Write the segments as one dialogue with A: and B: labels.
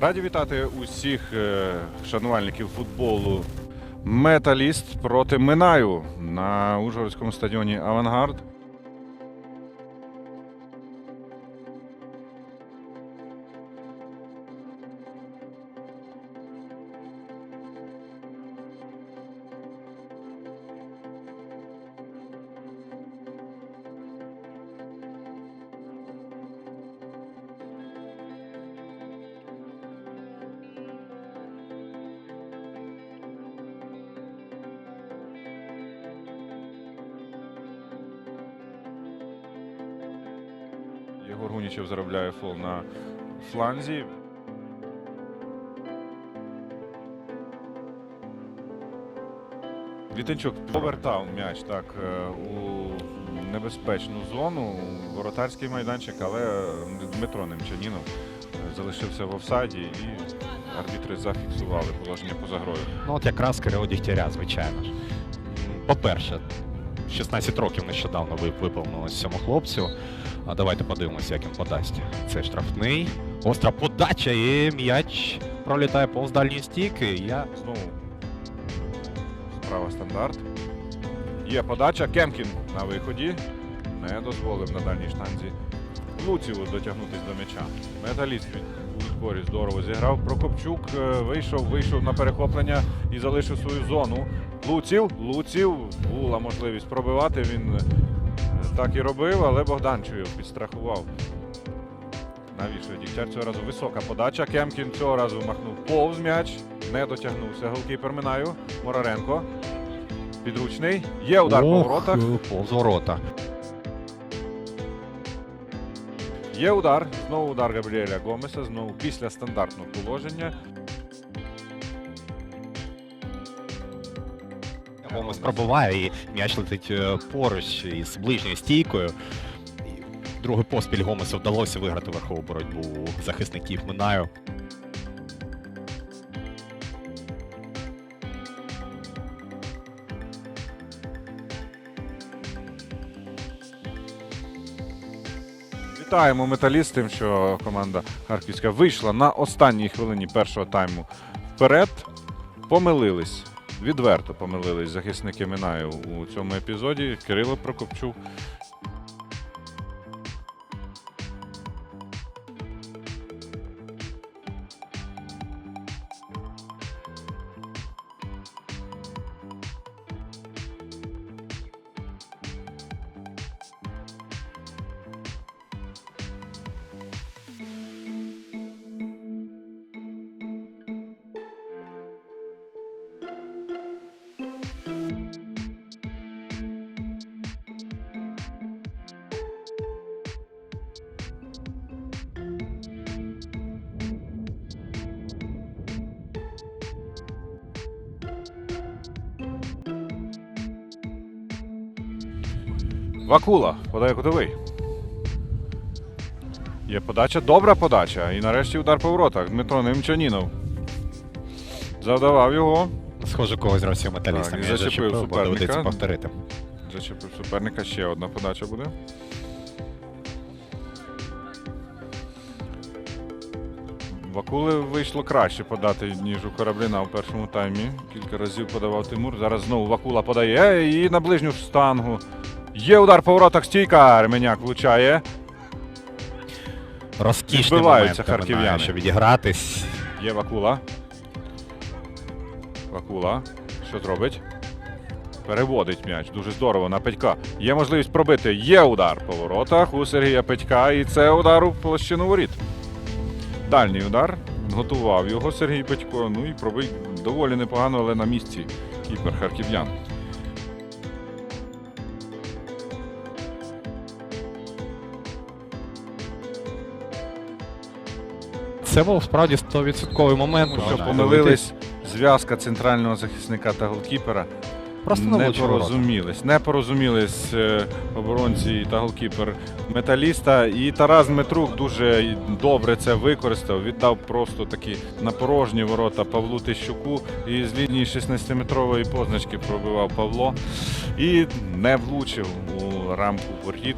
A: Раді вітати усіх е, шанувальників футболу. Металіст проти Минаю на Ужгородському стадіоні Авангард. Єгор Гунічев заробляє фол на фланзі. Вітенчук повертав м'яч так е, у небезпечну зону, воротарський майданчик, але Дмитро Немчанінов е, залишився в офсайді і арбітри зафіксували положення поза грою.
B: Ну от якраз Кирило Дігтяря, звичайно ж. По-перше, 16 років нещодавно ви- виповнилось цьому хлопцю. А давайте подивимося, як він подасть. Це штрафний. Остра подача і м'яч пролітає повз дальньої стійки. Я
A: Знову справа стандарт. Є подача. Кемкін на виході. Не дозволив на дальній штанзі Луціву дотягнутися до м'яча. Металіст від- у відборі здорово зіграв. Прокопчук е, вийшов, вийшов на перехоплення і залишив свою зону. Луців, Луців була можливість пробивати. Він е, так і робив, але Богданчу його підстрахував. Навішує Дігтяр цього разу висока подача. Кемкін цього разу махнув повз м'яч. Не дотягнувся. Голкіпер Минаю. Мораренко. Підручний. Є удар по воротах.
B: Повз ворота.
A: Є удар. Знову удар Габріеля Гомеса. Знову після стандартного положення.
B: Гомес пробиває і м'яч летить е, поруч із ближньою стійкою. Другий поспіль Гомесу вдалося виграти верхову боротьбу захисників Минаю.
A: Вітаємо металіст що команда Харківська вийшла на останній хвилині першого тайму вперед. Помилились. Відверто помилились захисники Минаю у цьому епізоді. Кирило Прокопчук. Вакула подає кутовий. Є подача, добра подача. І нарешті удар по воротах. Дмитро Немчанінов. Завдавав його.
B: Схоже, когось гравців металіста
A: Так, і зачепив суперника.
B: повторити.
A: Зачепив суперника. Ще одна подача буде. Вакули вийшло краще подати, ніж у Корабліна у першому таймі. Кілька разів подавав Тимур. Зараз знову Вакула подає і на ближню штангу. Є удар по воротах стійка. Ременяк влучає.
B: Розкішний момент
A: харків'яни.
B: Щоб відігратись.
A: Є Вакула. Вакула. Що зробить? Переводить м'яч. Дуже здорово на Петька. Є можливість пробити. Є удар по воротах у Сергія Петька. І це удар у площину воріт. Дальній удар. Готував його Сергій Петько. Ну і пробив доволі непогано, але на місці. Кіпер харків'ян.
B: Це був справді 100% момент.
A: Тому що
B: Вона
A: помилились зв'язка центрального захисника та голкіпера.
B: Просто
A: не
B: у
A: порозумілись. Не порозумілись е, оборонці та голкіпер металіста. І Тарас Дмитрук дуже добре це використав. Віддав просто такі на порожні ворота Павлу Тищуку. І з лінії 16-метрової позначки пробивав Павло. І не влучив у рамку воріт.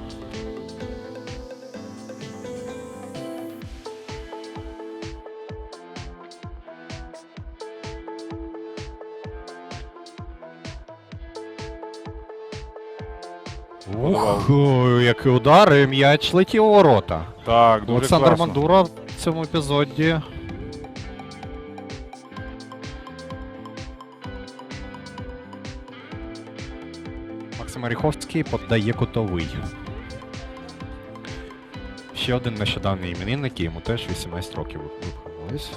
B: Ух, який удар, і м'яч летів у ворота.
A: Так, дуже
B: Олександр
A: класно.
B: Мандура в цьому епізоді. Максим Оріховський подає кутовий. Ще один нещодавний іменинник, і йому теж 18 років виповнилось.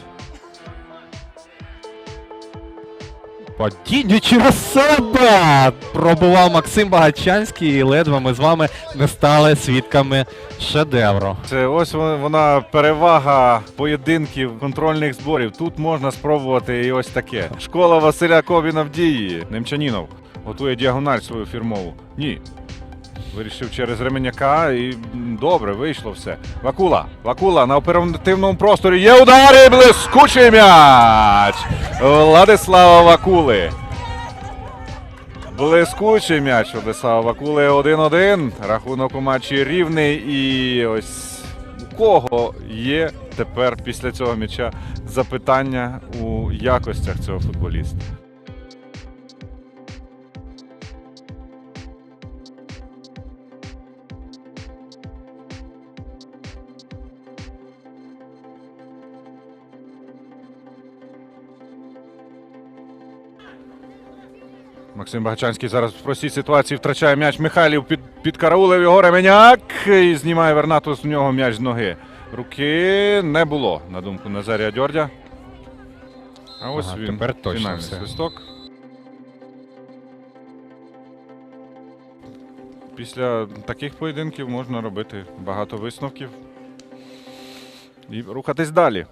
B: Падіння через себе! Пробував Максим Багачанський, і ледве ми з вами не стали свідками шедевру.
A: Це ось вона- перевага поєдинків контрольних зборів. Тут можна спробувати і ось таке. Школа Василя Кобіна в дії. Немчанінов готує діагональ свою фірмову. Ні. Вирішив через Ременяка і добре, вийшло все. Вакула, Вакула на оперативному просторі є удари, блискучий м'яч! Владислава Вакули. Блискучий м'яч Владислава Вакули 1-1. Рахунок у матчі рівний. І ось у кого є тепер після цього м'яча запитання у якостях цього футболіста? Максим Багачанський зараз в простій ситуації втрачає м'яч. Михайлів під, підкараулив його Ременяк і знімає Вернатус з нього м'яч з ноги. Руки не було, на думку Назарія Дьордя. А ось
B: Ага,
A: він.
B: тепер точно
A: фінальний
B: все.
A: свисток. Після таких поєдинків можна робити багато висновків і рухатись далі.